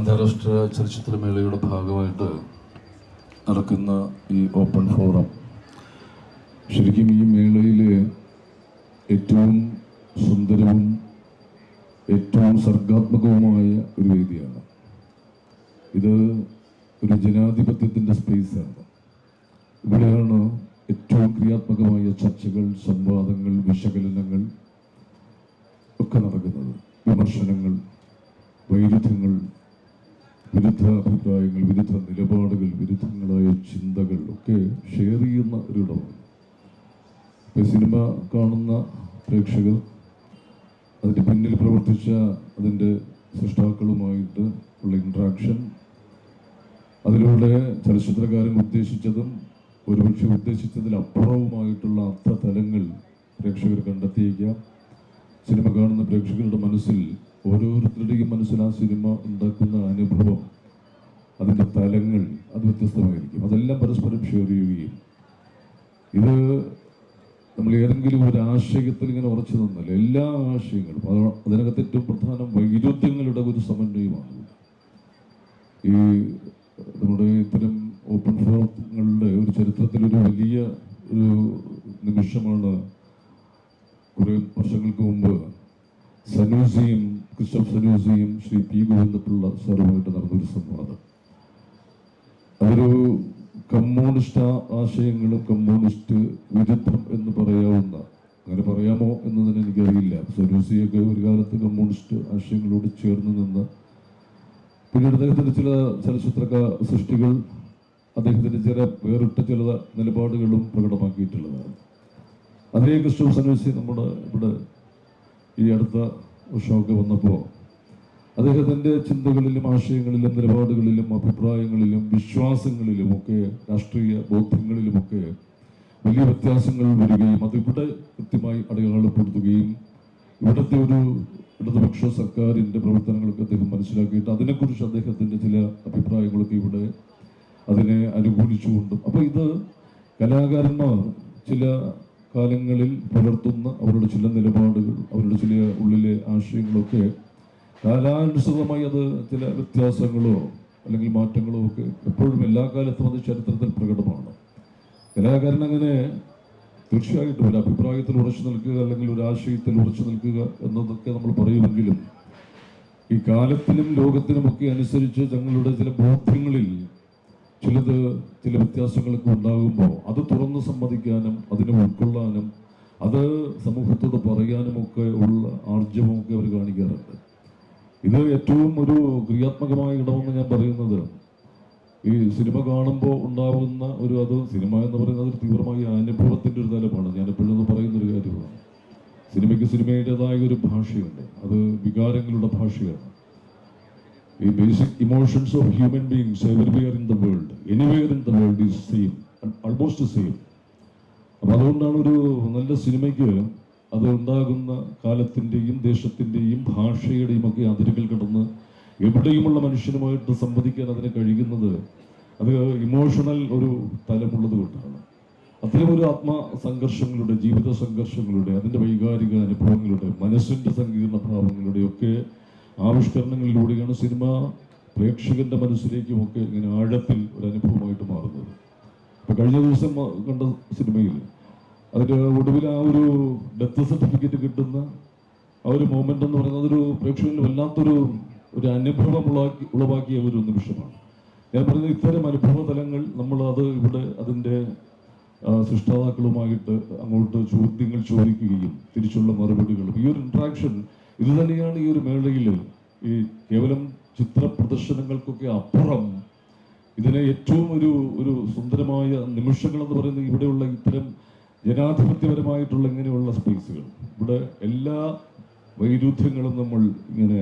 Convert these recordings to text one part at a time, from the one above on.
അന്താരാഷ്ട്ര ചലച്ചിത്രമേളയുടെ ഭാഗമായിട്ട് നടക്കുന്ന ഈ ഓപ്പൺ ഫോറം ശരിക്കും ഈ മേളയിലെ ഏറ്റവും സുന്ദരവും ഏറ്റവും സർഗാത്മകവുമായ ഒരു വേദിയാണ്. ഇത് ഒരു ജനാധിപത്യത്തിന്റെ സ്പേസാണ്. ഇവിടെയാണ് ഏറ്റവും ക്രിയാത്മകമായ ചർച്ചകൾ സംവാദങ്ങൾ വിശകലനങ്ങൾ ഒക്കെ നടക്കുന്നത്. വിമർശനങ്ങൾ വൈരുദ്ധ്യങ്ങൾ വിരുദ്ധ അഭിപ്രായങ്ങൾ വിരുദ്ധ നിലപാടുകൾ വിരുദ്ധങ്ങളായ ചിന്തകൾ ഒക്കെ ഷെയർ ചെയ്യുന്ന ഒരിടമാണ് ഇപ്പോൾ സിനിമ കാണുന്ന പ്രേക്ഷകർ അതിന്റെ പിന്നിൽ പ്രവർത്തിച്ച അതിന്റെ സൃഷ്ടാക്കളുമായിട്ട് ഉള്ള ഇൻട്രാക്ഷൻ അതിലൂടെ ചലച്ചിത്രകാരൻ ഉദ്ദേശിച്ചതും ഒരുപക്ഷെ ഉദ്ദേശിച്ചതിലപ്പുറവുമായിട്ടുള്ള അർത്ഥതലങ്ങൾ പ്രേക്ഷകർ കണ്ടെത്തിയേക്കാം. സിനിമ കാണുന്ന പ്രേക്ഷകരുടെ മനസ്സിൽ ഓരോരുത്തരുടെയും മനസ്സിൽ ആ സിനിമ ഉണ്ടാക്കുന്ന അനുഭവം അതിന്റെ തലങ്ങൾ അത് വ്യത്യസ്തമായിരിക്കും. അതെല്ലാം പരസ്പരം ഷെയർ ചെയ്യുകയും ഇത് നമ്മൾ ഏതെങ്കിലും ഒരു ആശയത്തിൽ ഇങ്ങനെ ഉറച്ചു നിന്നല്ല എല്ലാ ആശയങ്ങളും അത് അതിനകത്ത് ഏറ്റവും പ്രധാനം വൈരുദ്ധ്യങ്ങളുടെ ഒരു സമന്വയമാണ്. ഈ നമ്മുടെ ഇത്തരം ഓപ്പൺ ഫോറങ്ങളുടെ ഒരു ചരിത്രത്തിലൊരു വലിയ ഒരു നിമിഷമാണ് കുറെ വർഷങ്ങൾക്ക് മുമ്പ് സനൂസിയും ക്രിസ്റ്റഫ് സനൂസിയും ശ്രീ പി ഗോവിന്ദപിള്ള സാറുമായിട്ട് നടന്നൊരു സംവാദം. അതൊരു കമ്മ്യൂണിസ്റ്റ് ആശയങ്ങളും കമ്മ്യൂണിസ്റ്റ് വിരുദ്ധം എന്ന് പറയാവുന്ന അങ്ങനെ പറയാമോ എന്നതിന് എനിക്കറിയില്ല. സനൂസിയൊക്കെ ഒരു കാലത്ത് കമ്മ്യൂണിസ്റ്റ് ആശയങ്ങളോട് ചേർന്ന് നിന്ന് പിന്നീട് അദ്ദേഹത്തിന്റെ ചില ചലച്ചിത്ര സൃഷ്ടികൾ അദ്ദേഹത്തിന്റെ ചില വേറിട്ട ചില നിലപാടുകളും പ്രകടമാക്കിയിട്ടുള്ളതാണ്. അതേ കൃഷ്ണ സനൂസി നമ്മുടെ ഇവിടെ ഈ അടുത്ത വർഷമൊക്കെ വന്നപ്പോൾ അദ്ദേഹത്തിന്റെ ചിന്തകളിലും ആശയങ്ങളിലും നിലപാടുകളിലും അഭിപ്രായങ്ങളിലും വിശ്വാസങ്ങളിലും ഒക്കെ രാഷ്ട്രീയ ബോധ്യങ്ങളിലുമൊക്കെ വലിയ വ്യത്യാസങ്ങൾ വരികയും അത് ഇവിടെ കൃത്യമായി അടയാളപ്പെടുത്തുകയും ഇവിടുത്തെ ഒരു ഇടതുപക്ഷ സർക്കാരിന്റെ പ്രവർത്തനങ്ങളൊക്കെ അദ്ദേഹം മനസ്സിലാക്കിയിട്ട് അതിനെക്കുറിച്ച് അദ്ദേഹത്തിന്റെ ചില അഭിപ്രായങ്ങളൊക്കെ ഇവിടെ അതിനെ അനുകൂലിച്ചുകൊണ്ടും. അപ്പോൾ ഇത് കലാകാരന്മാർ ചില കാലങ്ങളിൽ പുലർത്തുന്ന അവരുടെ ചില നിലപാടുകൾ അവരുടെ ചില ഉള്ളിലെ ആശയങ്ങളൊക്കെ കാലാനുസൃതമായി അത് ചില വ്യത്യാസങ്ങളോ അല്ലെങ്കിൽ മാറ്റങ്ങളോ ഒക്കെ എപ്പോഴും എല്ലാ കാലത്തും അത് ചരിത്രത്തിൽ പ്രകടമാണ്. കലാകാരൻ അങ്ങനെ തീർച്ചയായിട്ടും ഒരു അഭിപ്രായത്തിൽ ഉറച്ചു നിൽക്കുക അല്ലെങ്കിൽ ഒരു ആശയത്തിൽ ഉറച്ചു നിൽക്കുക എന്നതൊക്കെ നമ്മൾ പറയുമെങ്കിലും ഈ കാലത്തിനും ലോകത്തിനുമൊക്കെ അനുസരിച്ച് തങ്ങളുടെ ചില ബോധ്യങ്ങളിൽ ചിലത് ചില വ്യത്യാസങ്ങളൊക്കെ ഉണ്ടാകുമ്പോൾ അത് തുറന്ന് സമ്മതിക്കാനും അതിനെ ഉൾക്കൊള്ളാനും അത് സമൂഹത്തോട് പറയാനുമൊക്കെ ഉള്ള ആർജവമൊക്കെ അവർ കാണിക്കാറുണ്ട്. ഇത് ഏറ്റവും ഒരു ക്രിയാത്മകമായ ഇടമെന്ന് ഞാൻ പറയുന്നത്. ഈ സിനിമ കാണുമ്പോൾ ഉണ്ടാകുന്ന ഒരു അത് സിനിമ എന്ന് പറയുന്നത് ഒരു തീവ്രമായ അനുഭവത്തിന്റെ ഒരു തലമാണ്. ഞാൻ എപ്പോഴും ഒന്ന് പറയുന്ന ഒരു കാര്യമാണ്. സിനിമയ്ക്ക് സിനിമയുടേതായ ഒരു ഭാഷയുണ്ട്. അത് വികാരങ്ങളുടെ ഭാഷയാണ്. ഈ basic emotions of human beings everywhere in the world anywhere in the world is same almost same അപ്പം അതുകൊണ്ടാണ് ഒരു നല്ല സിനിമയ്ക്ക് അത് ഉണ്ടാകുന്ന കാലത്തിന്റെയും ദേശത്തിന്റെയും ഭാഷയുടെയും ഒക്കെ അതിരുകൾ കിടന്ന് എവിടെയുമുള്ള മനുഷ്യനുമായിട്ട് സംവദിക്കാൻ അതിന് കഴിയുന്നത് അത് ഇമോഷണൽ ഒരു തലമുള്ളത് കൊണ്ടാണ്. അത്തരം ഒരു ആത്മ സംഘർഷങ്ങളുടെ ജീവിത സംഘർഷങ്ങളുടെ അതിന്റെ വൈകാരിക അനുഭവങ്ങളുടെ മനസ്സിന്റെ സങ്കീർണ ഭാവങ്ങളുടെ ഒക്കെ ആവിഷ്കരണങ്ങളിലൂടെയാണ് സിനിമ പ്രേക്ഷകന്റെ മനസ്സിലേക്കുമൊക്കെ ഇങ്ങനെ ആഴത്തിൽ ഒരു അനുഭവമായിട്ട് മാറുന്നത്. ഇപ്പൊ കഴിഞ്ഞ ദിവസം കണ്ട സിനിമയിൽ അതിന്റെ ഒടുവിൽ ആ ഒരു ഡെത്ത് സർട്ടിഫിക്കറ്റ് കിട്ടുന്ന ആ ഒരു മൊമെന്റ് എന്ന് പറയുന്നത് ഒരു പ്രേക്ഷകന് വല്ലാത്തൊരു ഒരു അനുഭവം ഉളവാക്കി ഉളവാക്കിയ ഒരു നിമിഷമാണ്. ഞാൻ പറയുന്നത് ഇത്തരം അനുഭവ തലങ്ങൾ നമ്മൾ അത് ഇവിടെ അതിന്റെ സൃഷ്ടാതാക്കളുമായിട്ട് അങ്ങോട്ട് ചോദ്യങ്ങൾ ചോദിക്കുകയും തിരിച്ചുള്ള മറുപടികളും ഈ ഒരു ഇൻട്രാക്ഷൻ ഇത് തന്നെയാണ് ഈ ഒരു മേളയിൽ ഈ കേവലം ചിത്ര പ്രദർശനങ്ങൾക്കൊക്കെ അപ്പുറം ഇതിനെ ഏറ്റവും ഒരു ഒരു സുന്ദരമായ നിമിഷങ്ങൾ എന്ന് പറയുന്നത് ഇവിടെയുള്ള ഇത്തരം ജനാധിപത്യപരമായിട്ടുള്ള ഇങ്ങനെയുള്ള സ്പേസുകൾ ഇവിടെ എല്ലാ വൈരുദ്ധ്യങ്ങളും നമ്മൾ ഇങ്ങനെ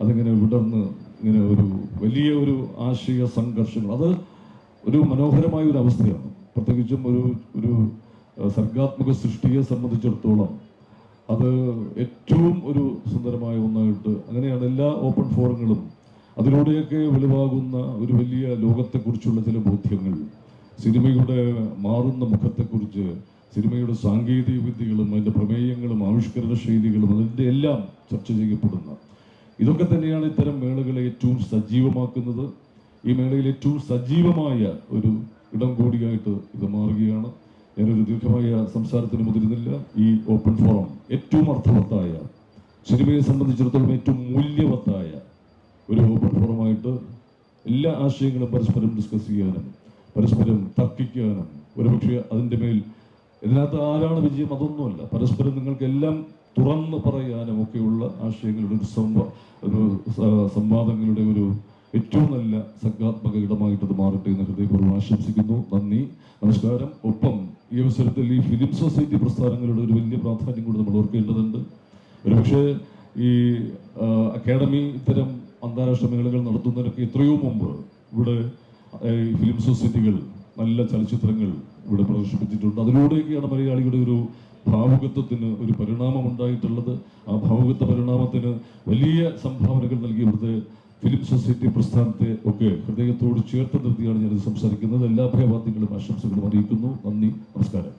അതിങ്ങനെ വിടർന്ന് ഇങ്ങനെ ഒരു വലിയ ഒരു ആശയ സംഘർഷങ്ങൾ. അത് ഒരു മനോഹരമായ ഒരു അവസ്ഥയാണ്. പ്രത്യേകിച്ചും ഒരു ഒരു സർഗാത്മക സൃഷ്ടിയെ സംബന്ധിച്ചിടത്തോളം അത് ഏറ്റവും ഒരു സുന്ദരമായ ഒന്നായിട്ട് അങ്ങനെയാണ് എല്ലാ ഓപ്പൺ ഫോറങ്ങളും അതിലൂടെയൊക്കെ വെളിവാകുന്ന ഒരു വലിയ ലോകത്തെക്കുറിച്ചുള്ള ചില ബോധ്യങ്ങൾ. സിനിമയുടെ മാറുന്ന മുഖത്തെക്കുറിച്ച് സിനിമയുടെ സാങ്കേതിക വിദ്യകളും അതിന്റെ പ്രമേയങ്ങളും ആവിഷ്കരണ ശൈലികളും അതിന്റെ എല്ലാം ചർച്ച ചെയ്യപ്പെടുന്ന. ഇതൊക്കെ തന്നെയാണ് ഇത്തരം മേളകളെ ഏറ്റവും സജീവമാക്കുന്നത്. ഈ മേളയിൽ ഏറ്റവും സജീവമായ ഒരു ഇടം കൂടിയായിട്ട് ഇത് മാറുകയാണ്. ഞാനൊരു ദീർഘമായ സംസാരത്തിന് മുതിരുന്നില്ല. ഈ ഓപ്പൺ ഫോറം ഏറ്റവും അർത്ഥവത്തായ സിനിമയെ സംബന്ധിച്ചിടത്തോളം ഏറ്റവും മൂല്യവത്തായ ഒരു ഓപ്പൺ ഫോറമായിട്ട് എല്ലാ ആശയങ്ങളും പരസ്പരം ഡിസ്കസ് ചെയ്യാനും പരസ്പരം തർക്കിക്കാനും ഒരുപക്ഷെ അതിന്റെ മേൽ ഇതിനകത്ത് ആരാണ് വിജയം അതൊന്നുമല്ല. പരസ്പരം നിങ്ങൾക്കെല്ലാം തുറന്നു പറയാനും ഒക്കെയുള്ള ആശയങ്ങളുടെ ഒരു സംവാ ഒരു സംവാദങ്ങളുടെ ഒരു ഏറ്റവും നല്ല സർഗാത്മക ഇടമായിട്ട് ഇത് മാറട്ടെ എന്ന് ഹൃദയപൂർവം ആശംസിക്കുന്നു. നന്ദി. നമസ്കാരം. ഒപ്പം ഈ അവസരത്തിൽ ഈ ഫിലിം സൊസൈറ്റി പ്രസ്ഥാനങ്ങളുടെ ഒരു വലിയ പ്രാധാന്യം കൂടി നമ്മൾ ഓർക്കേണ്ടതുണ്ട്. ഒരുപക്ഷെ ഈ അക്കാഡമി ഇത്തരം അന്താരാഷ്ട്ര മേളകൾ നടത്തുന്നതിനൊക്കെ എത്രയോ മുമ്പ് ഇവിടെ ഫിലിം സൊസൈറ്റികൾ നല്ല ചലച്ചിത്രങ്ങൾ ഇവിടെ പ്രദർശിപ്പിച്ചിട്ടുണ്ട്. അതിലൂടെയൊക്കെയാണ് മലയാളിയുടെ ഒരു ഭാവുകത്വത്തിന് ഒരു പരിണാമം ഉണ്ടായിട്ടുള്ളത്. ആ ഭാവുകത്വ പരിണാമത്തിന് വലിയ സംഭാവനകൾ നൽകി ഇവിടുത്തെ ഫിലിം സൊസൈറ്റി പ്രസ്ഥാനത്തെ ഒക്കെ ഹൃദയത്തോട് ചേർത്ത് നിർത്തിയാണ് ഞാനിത് സംസാരിക്കുന്നത്. എല്ലാ അഭയവാദികളും ആശംസകളും അറിയിക്കുന്നു. നന്ദി. നമസ്കാരം.